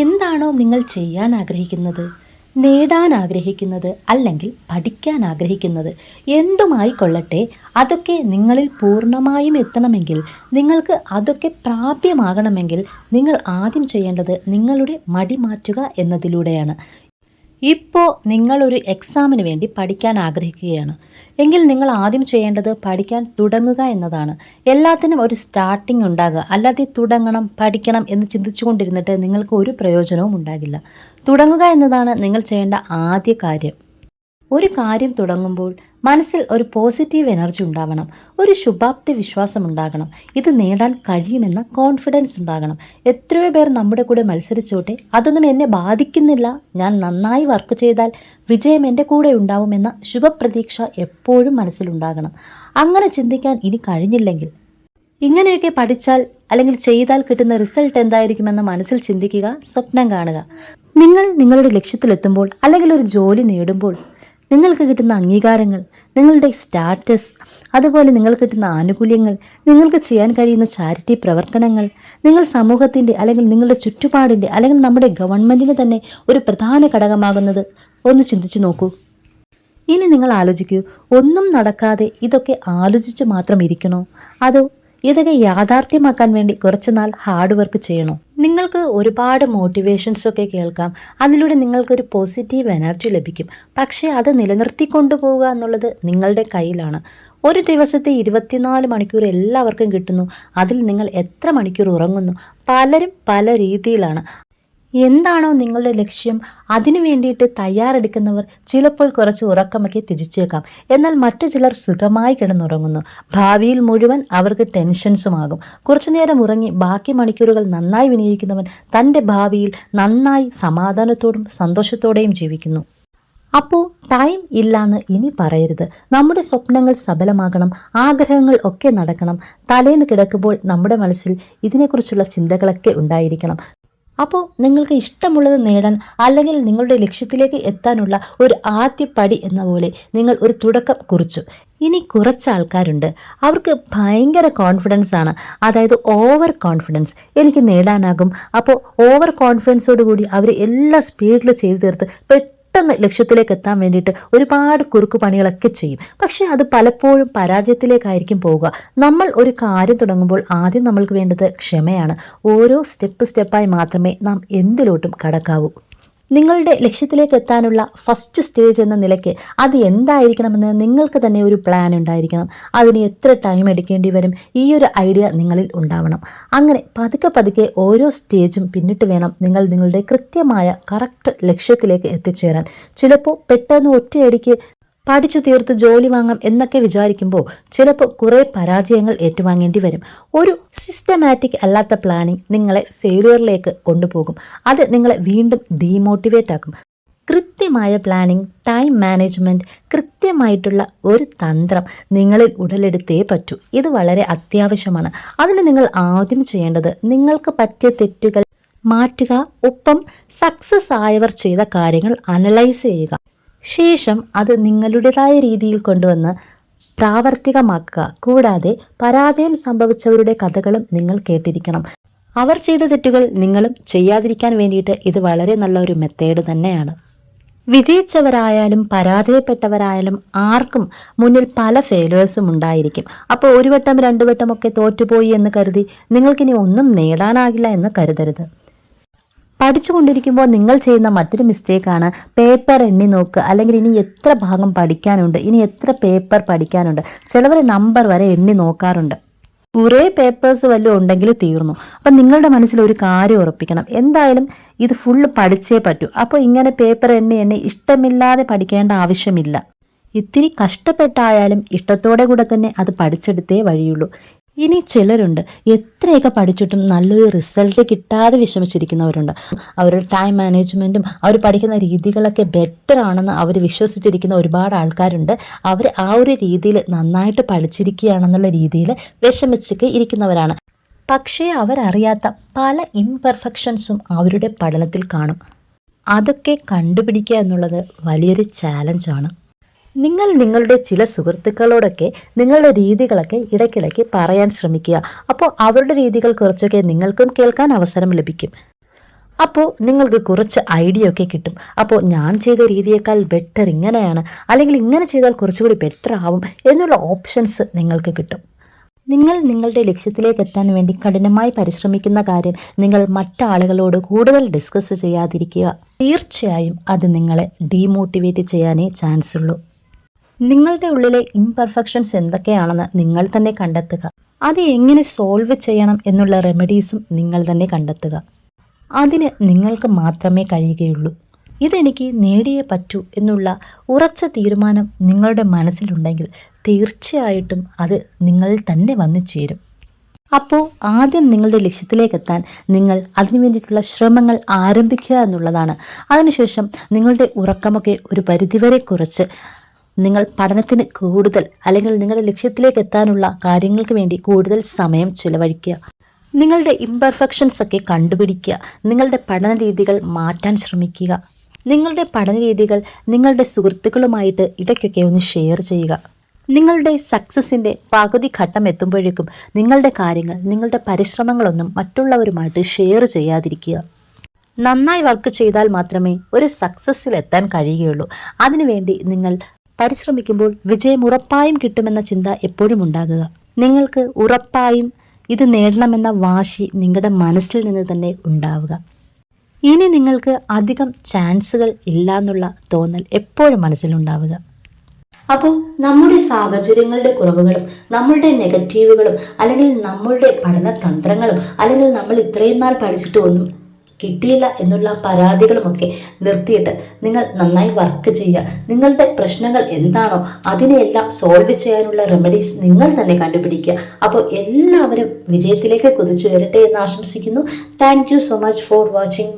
എന്താണോ നിങ്ങൾ ചെയ്യാൻ ആഗ്രഹിക്കുന്നത്? നേടാൻ ആഗ്രഹിക്കുന്നത് അല്ലെങ്കിൽ പഠിക്കാൻ ആഗ്രഹിക്കുന്നത് എന്തുമായി കൊള്ളട്ടെ അതൊക്കെ നിങ്ങളിൽ പൂർണമായും എത്തണമെങ്കിൽ നിങ്ങൾക്ക് അതൊക്കെ പ്രാപ്യമാകണമെങ്കിൽ നിങ്ങൾ ആദ്യം ചെയ്യേണ്ടത് നിങ്ങളുടെ മടി മാറ്റുക എന്നതിലൂടെയാണ്. ഇപ്പോൾ നിങ്ങളൊരു എക്സാമിന് വേണ്ടി പഠിക്കാൻ ആഗ്രഹിക്കുകയാണ്. എങ്കിൽ നിങ്ങൾ ആദ്യം ചെയ്യേണ്ടത് പഠിക്കാൻ തുടങ്ങുക എന്നതാണ്. എല്ലാത്തിനും ഒരു സ്റ്റാർട്ടിംഗ് ഉണ്ടാകുക. അല്ലാതെ തുടങ്ങണം പഠിക്കണം എന്ന് ചിന്തിച്ചുകൊണ്ടിരുന്നിട്ട് നിങ്ങൾക്ക് ഒരു പ്രയോജനവും ഉണ്ടാകില്ല. തുടങ്ങുക എന്നതാണ് നിങ്ങൾ ചെയ്യേണ്ട ആദ്യ കാര്യം. ഒരു കാര്യം തുടങ്ങുമ്പോൾ മനസ്സിൽ ഒരു പോസിറ്റീവ് എനർജി ഉണ്ടാവണം ഒരു ശുഭാപ്തി വിശ്വാസം ഉണ്ടാകണം. ഇത് നേടാൻ കഴിയുമെന്ന കോൺഫിഡൻസ് ഉണ്ടാകണം. എത്രയോ പേർ നമ്മുടെ കൂടെ മത്സരിച്ചോട്ടെ അതൊന്നും എന്നെ ബാധിക്കുന്നില്ല. ഞാൻ നന്നായി വർക്ക് ചെയ്താൽ വിജയം എന്റെ കൂടെ ഉണ്ടാവുമെന്ന ശുഭപ്രതീക്ഷ എപ്പോഴും മനസ്സിലുണ്ടാകണം അങ്ങനെ ചിന്തിക്കാൻ ഇനി കഴിഞ്ഞില്ലെങ്കിൽ ഇങ്ങനെയൊക്കെ പഠിച്ചാൽ അല്ലെങ്കിൽ ചെയ്താൽ കിട്ടുന്ന റിസൾട്ട് എന്തായിരിക്കുമെന്ന് മനസ്സിൽ ചിന്തിക്കുക സ്വപ്നം കാണുക. നിങ്ങൾ നിങ്ങളുടെ ലക്ഷ്യത്തിലെത്തുമ്പോൾ അല്ലെങ്കിൽ ഒരു ജോലി നേടുമ്പോൾ നിങ്ങൾക്ക് കിട്ടുന്ന അംഗീകാരങ്ങൾ നിങ്ങളുടെ സ്റ്റാറ്റസ് അതുപോലെ നിങ്ങൾക്ക് കിട്ടുന്ന ആനുകൂല്യങ്ങൾ നിങ്ങൾക്ക് ചെയ്യാൻ കഴിയുന്ന ചാരിറ്റി പ്രവർത്തനങ്ങൾ നിങ്ങൾ സമൂഹത്തിന്റെ അല്ലെങ്കിൽ നിങ്ങളുടെ ചുറ്റുപാടിന്റെ അല്ലെങ്കിൽ നമ്മുടെ ഗവൺമെന്റിന് തന്നെ ഒരു പ്രധാന ഘടകമാകുന്നത് ഒന്ന് ചിന്തിച്ചു നോക്കൂ. ഇനി നിങ്ങൾ ആലോചിക്കൂ ഒന്നും നടക്കാതെ ഇതൊക്കെ ആലോചിച്ച് മാത്രം ഇരിക്കണോ? അതോ ഇതൊക്കെ യാഥാർത്ഥ്യമാക്കാൻ വേണ്ടി കുറച്ചുനാൾ ഹാർഡ് വർക്ക് ചെയ്യണോ? നിങ്ങൾക്ക് ഒരുപാട് മോട്ടിവേഷൻസ് ഒക്കെ കേൾക്കാം. അതിലൂടെ നിങ്ങൾക്കൊരു പോസിറ്റീവ് എനർജി ലഭിക്കും. പക്ഷേ അത് നിലനിർത്തി കൊണ്ടുപോവുക എന്നുള്ളത് നിങ്ങളുടെ കയ്യിലാണ്. ഒരു ദിവസത്തെ ഇരുപത്തിനാല് മണിക്കൂർ എല്ലാവർക്കും കിട്ടുന്നു. അതിൽ നിങ്ങൾ എത്ര മണിക്കൂർ ഉറങ്ങുന്നു? പലരും പല രീതിയിലാണ്. എന്താണോ നിങ്ങളുടെ ലക്ഷ്യം അതിനു വേണ്ടിയിട്ട് തയ്യാറെടുക്കുന്നവർ ചിലപ്പോൾ കുറച്ച് ഉറക്കമൊക്കെ തിരിച്ചേക്കാം എന്നാൽ മറ്റു ചിലർ സുഖമായി കിടന്നുറങ്ങുന്നു. ഭാവിയിൽ മുഴുവൻ അവർക്ക് ടെൻഷൻസുമാകും. കുറച്ചു നേരം ഉറങ്ങി ബാക്കി മണിക്കൂറുകൾ നന്നായി വിനിയോഗിക്കുന്നവൻ തന്റെ ഭാവിയിൽ നന്നായി സമാധാനത്തോടും സന്തോഷത്തോടെയും ജീവിക്കുന്നു. അപ്പോൾ ടൈം ഇല്ലാന്ന് ഇനി പറയരുത്. നമ്മുടെ സ്വപ്നങ്ങൾ സഫലമാകണം ആഗ്രഹങ്ങൾ ഒക്കെ നടക്കണം. തലേന്ന് കിടക്കുമ്പോൾ നമ്മുടെ മനസ്സിൽ ഇതിനെക്കുറിച്ചുള്ള ചിന്തകളൊക്കെ ഉണ്ടായിരിക്കണം. അപ്പോൾ നിങ്ങൾക്ക് ഇഷ്ടമുള്ളത് നേടാൻ അല്ലെങ്കിൽ നിങ്ങളുടെ ലക്ഷ്യത്തിലേക്ക് എത്താനുള്ള ഒരു ആദ്യ പടി എന്ന പോലെ നിങ്ങൾ ഒരു തുടക്കം കുറിച്ചു. ഇനി കുറച്ച് ആൾക്കാരുണ്ട്. അവർക്ക് ഭയങ്കര കോൺഫിഡൻസ് ആണ്. അതായത് ഓവർ കോൺഫിഡൻസ് എനിക്ക് നേടാനാകും. അപ്പോൾ ഓവർ കോൺഫിഡൻസോട് കൂടി അവർ എല്ലാ സ്പീഡിൽ ചെയ്തു തീർത്ത് പെട്ടെന്ന് ലക്ഷ്യത്തിലേക്ക് എത്താൻ വേണ്ടിയിട്ട് ഒരുപാട് കുറുക്ക് പണികളൊക്കെ ചെയ്യും. പക്ഷേ അത് പലപ്പോഴും പരാജയത്തിലേക്കായിരിക്കും പോവുക. നമ്മൾ ഒരു കാര്യം തുടങ്ങുമ്പോൾ ആദ്യം നമ്മൾക്ക് വേണ്ടത് ക്ഷമയാണ്. ഓരോ സ്റ്റെപ്പ് സ്റ്റെപ്പായി മാത്രമേ നാം എന്തിലോട്ടും കടക്കാവൂ. നിങ്ങളുടെ ലക്ഷ്യത്തിലേക്ക് എത്താനുള്ള ഫസ്റ്റ് സ്റ്റേജ് എന്ന നിലയ്ക്ക് അത് എന്തായിരിക്കണമെന്ന് നിങ്ങൾക്ക് തന്നെ ഒരു പ്ലാൻ ഉണ്ടായിരിക്കണം. അതിന് എത്ര ടൈം എടുക്കേണ്ടി വരും? ഈ ഒരു ഐഡിയ നിങ്ങളിൽ ഉണ്ടാവണം. അങ്ങനെ പതുക്കെ പതുക്കെ ഓരോ സ്റ്റേജും പിന്നിട്ട് വേണം നിങ്ങൾ നിങ്ങളുടെ കൃത്യമായ കറക്റ്റ് ലക്ഷ്യത്തിലേക്ക് എത്തിച്ചേരാൻ. ചിലപ്പോൾ പെട്ടെന്ന് ഒറ്റയടിക്ക് പഠിച്ചു തീർത്ത് ജോലി വാങ്ങാം എന്നൊക്കെ വിചാരിക്കുമ്പോൾ ചിലപ്പോൾ കുറെ പരാജയങ്ങൾ ഏറ്റുവാങ്ങേണ്ടി വരും. ഒരു സിസ്റ്റമാറ്റിക് അല്ലാത്ത പ്ലാനിങ് നിങ്ങളെ ഫെയിലിയറിലേക്ക് കൊണ്ടുപോകും. അത് നിങ്ങളെ വീണ്ടും ഡീമോട്ടിവേറ്റ് ആക്കും. കൃത്യമായ പ്ലാനിംഗ് ടൈം മാനേജ്മെന്റ് കൃത്യമായിട്ടുള്ള ഒരു തന്ത്രം നിങ്ങളിൽ ഉടലെടുത്തേ പറ്റൂ. ഇത് വളരെ അത്യാവശ്യമാണ്. അതിന് നിങ്ങൾ ആദ്യം ചെയ്യേണ്ടത് നിങ്ങൾക്ക് പറ്റിയ തെറ്റുകൾ മാറ്റുക. ഒപ്പം സക്സസ് ആയവർ ചെയ്ത കാര്യങ്ങൾ അനലൈസ് ചെയ്യുക. ശേഷം അത് നിങ്ങളുടേതായ രീതിയിൽ കൊണ്ടുവന്ന് പ്രാവർത്തികമാക്കുക. കൂടാതെ പരാജയം സംഭവിച്ചവരുടെ കഥകളും നിങ്ങൾ കേട്ടിരിക്കണം. അവർ ചെയ്ത തെറ്റുകൾ നിങ്ങളും ചെയ്യാതിരിക്കാൻ വേണ്ടിയിട്ട് ഇത് വളരെ നല്ലൊരു മെത്തേഡ് തന്നെയാണ്. വിജയിച്ചവരായാലും പരാജയപ്പെട്ടവരായാലും ആർക്കും മുന്നിൽ പല ഫെയിലേഴ്സും ഉണ്ടായിരിക്കും. അപ്പോൾ ഒരു വട്ടം രണ്ടു വട്ടമൊക്കെ തോറ്റുപോയി എന്ന് കരുതി നിങ്ങൾക്കിനി ഒന്നും നേടാനാകില്ല എന്ന് കരുതരുത്. പഠിച്ചുകൊണ്ടിരിക്കുമ്പോൾ നിങ്ങൾ ചെയ്യുന്ന മറ്റൊരു മിസ്റ്റേക്കാണ് പേപ്പർ എണ്ണി നോക്കുക അല്ലെങ്കിൽ ഇനി എത്ര ഭാഗം പഠിക്കാനുണ്ട് ഇനി എത്ര പേപ്പർ പഠിക്കാനുണ്ട്. ചിലവർ നമ്പർ വരെ എണ്ണി നോക്കാറുണ്ട്. കുറേ പേപ്പേഴ്സ് വല്ലതും ഉണ്ടെങ്കിൽ തീർന്നു. അപ്പം നിങ്ങളുടെ മനസ്സിൽ ഒരു കാര്യം ഉറപ്പിക്കണം. എന്തായാലും ഇത് ഫുള്ള് പഠിച്ചേ പറ്റൂ. അപ്പോൾ ഇങ്ങനെ പേപ്പർ എണ്ണി എണ്ണി ഇഷ്ടമില്ലാതെ പഠിക്കേണ്ട ആവശ്യമില്ല. ഇത്തിരി കഷ്ടപ്പെട്ടായാലും ഇഷ്ടത്തോടെ കൂടെ തന്നെ അത് പഠിച്ചെടുത്തേ വഴിയുള്ളൂ. ഇനി ചിലരുണ്ട് എത്രയൊക്കെ പഠിച്ചിട്ടും നല്ലൊരു റിസൾട്ട് കിട്ടാതെ വിഷമിച്ചിരിക്കുന്നവരുണ്ട്. അവരുടെ ടൈം മാനേജ്മെന്റും അവർ പഠിക്കുന്ന രീതികളൊക്കെ ബെറ്റർ ആണെന്ന് അവർ വിശ്വസിച്ചിരിക്കുന്ന ഒരുപാട് ആൾക്കാരുണ്ട്. അവർ ആ ഒരു രീതിയിൽ നന്നായിട്ട് പഠിച്ചിരിക്കുകയാണെന്നുള്ള രീതിയിൽ വിഷമിച്ചൊക്കെ ഇരിക്കുന്നവരാണ്. പക്ഷേ അവരറിയാത്ത പല ഇംപെർഫെക്ഷൻസും അവരുടെ പഠനത്തിൽ കാണും. അതൊക്കെ കണ്ടുപിടിക്കുക എന്നുള്ളത് വലിയൊരു ചാലഞ്ചാണ് നിങ്ങൾ നിങ്ങളുടെ ചില സുഹൃത്തുക്കളോടൊക്കെ നിങ്ങളുടെ രീതികളൊക്കെ ഇടയ്ക്കിടയ്ക്ക് പറയാൻ ശ്രമിക്കുക. അപ്പോൾ അവരുടെ രീതികൾ കുറച്ചൊക്കെ നിങ്ങൾക്കും കേൾക്കാൻ അവസരം ലഭിക്കും. അപ്പോൾ നിങ്ങൾക്ക് കുറച്ച് ഐഡിയ ഒക്കെ കിട്ടും. അപ്പോൾ ഞാൻ ചെയ്ത രീതിയേക്കാൾ ബെറ്റർ ഇങ്ങനെയാണ്. അല്ലെങ്കിൽ ഇങ്ങനെ ചെയ്താൽ കുറച്ചുകൂടി ബെറ്റർ ആവും എന്നുള്ള ഓപ്ഷൻസ് നിങ്ങൾക്ക് കിട്ടും. നിങ്ങൾ നിങ്ങളുടെ ലക്ഷ്യത്തിലേക്ക് എത്താൻ വേണ്ടി കഠിനമായി പരിശ്രമിക്കുന്ന കാര്യം നിങ്ങൾ മറ്റാളുകളോട് കൂടുതൽ ഡിസ്കസ് ചെയ്യാതിരിക്കുക. തീർച്ചയായും അത് നിങ്ങളെ ഡീമോട്ടിവേറ്റ് ചെയ്യാനേ ചാൻസ് ഉള്ളൂ. നിങ്ങളുടെ ഉള്ളിലെ ഇംപെർഫെക്ഷൻസ് എന്തൊക്കെയാണെന്ന് നിങ്ങൾ തന്നെ കണ്ടെത്തുക. അത് എങ്ങനെ സോൾവ് ചെയ്യണം എന്നുള്ള റെമഡീസും നിങ്ങൾ തന്നെ കണ്ടെത്തുക. അതിന് നിങ്ങൾക്ക് മാത്രമേ കഴിയുകയുള്ളൂ. ഇതെനിക്ക് നേടിയേ പറ്റൂ എന്നുള്ള ഉറച്ച തീരുമാനം നിങ്ങളുടെ മനസ്സിലുണ്ടെങ്കിൽ തീർച്ചയായിട്ടും അത് നിങ്ങൾ തന്നെ വന്നു ചേരും. അപ്പോൾ ആദ്യം നിങ്ങളുടെ ലക്ഷ്യത്തിലേക്കെത്താൻ നിങ്ങൾ അതിനു വേണ്ടിയിട്ടുള്ള ശ്രമങ്ങൾ ആരംഭിക്കുക എന്നുള്ളതാണ്. അതിനുശേഷം നിങ്ങളുടെ ഉറക്കമൊക്കെ ഒരു പരിധിവരെ കുറച്ച് നിങ്ങൾ പഠനത്തിന് കൂടുതൽ അല്ലെങ്കിൽ നിങ്ങളുടെ ലക്ഷ്യത്തിലേക്ക് എത്താനുള്ള കാര്യങ്ങൾക്ക് വേണ്ടി കൂടുതൽ സമയം ചിലവഴിക്കുക. നിങ്ങളുടെ ഇംപെർഫെക്ഷൻസ് ഒക്കെ കണ്ടുപിടിക്കുക. നിങ്ങളുടെ പഠന രീതികൾ മാറ്റാൻ ശ്രമിക്കുക. നിങ്ങളുടെ പഠന രീതികൾ നിങ്ങളുടെ സുഹൃത്തുക്കളുമായിട്ട് ഇടയ്ക്കൊക്കെ ഒന്ന് ഷെയർ ചെയ്യുക. നിങ്ങളുടെ സക്സസിന്റെ പകുതി ഘട്ടം എത്തുമ്പോഴേക്കും നിങ്ങളുടെ കാര്യങ്ങൾ നിങ്ങളുടെ പരിശ്രമങ്ങളൊന്നും മറ്റുള്ളവരുമായിട്ട് ഷെയർ ചെയ്യാതിരിക്കുക. നന്നായി വർക്ക് ചെയ്താൽ മാത്രമേ ഒരു സക്സസ്സിൽ എത്താൻ കഴിയുകയുള്ളൂ. അതിനുവേണ്ടി നിങ്ങൾ പരിശ്രമിക്കുമ്പോൾ വിജയം ഉറപ്പായും കിട്ടുമെന്ന ചിന്ത എപ്പോഴും ഉണ്ടാകുക. നിങ്ങൾക്ക് ഉറപ്പായും ഇത് നേടണമെന്ന വാശി നിങ്ങളുടെ മനസ്സിൽ നിന്ന് തന്നെ ഉണ്ടാവുക. ഇനി നിങ്ങൾക്ക് അധികം ചാൻസുകൾ ഇല്ല എന്നുള്ള തോന്നൽ എപ്പോഴും മനസ്സിലുണ്ടാവുക അപ്പോൾ നമ്മുടെ സാഹചര്യങ്ങളുടെ കുറവുകളും നമ്മളുടെ നെഗറ്റീവുകളും അല്ലെങ്കിൽ നമ്മളുടെ പഠന തന്ത്രങ്ങളും അല്ലെങ്കിൽ നമ്മൾ ഇത്രയും നാൾ പഠിച്ചിട്ട് ഒന്നും കിട്ടിയില്ല എന്നുള്ള പരാതികളുമൊക്കെ നിർത്തിയിട്ട് നിങ്ങൾ നന്നായി വർക്ക് ചെയ്യുക. നിങ്ങളുടെ പ്രശ്നങ്ങൾ എന്താണോ അതിനെയെല്ലാം സോൾവ് ചെയ്യാനുള്ള റെമഡീസ് നിങ്ങൾ തന്നെ കണ്ടുപിടിക്കുക. അപ്പോൾ എല്ലാവരും വിജയത്തിലേക്ക് കുതിച്ചു വരട്ടെ എന്ന് ആശംസിക്കുന്നു. Thank so much for watching